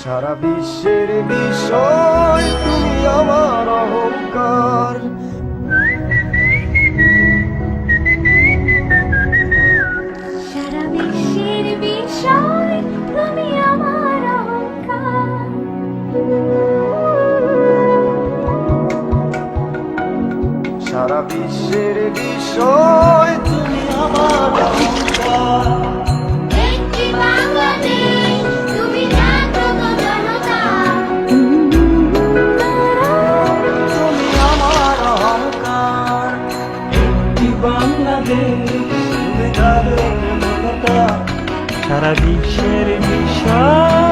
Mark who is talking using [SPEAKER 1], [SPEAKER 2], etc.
[SPEAKER 1] সারা বিশ্বের বিষয় তুমি আমার অহংকার।
[SPEAKER 2] সারা বিশ্বের বিষয় তুমি আমার অহংকার।
[SPEAKER 1] সারা বিশ্বের বিষয়
[SPEAKER 2] বাংলাদেশ
[SPEAKER 1] সারা বিশ্বের বিষয়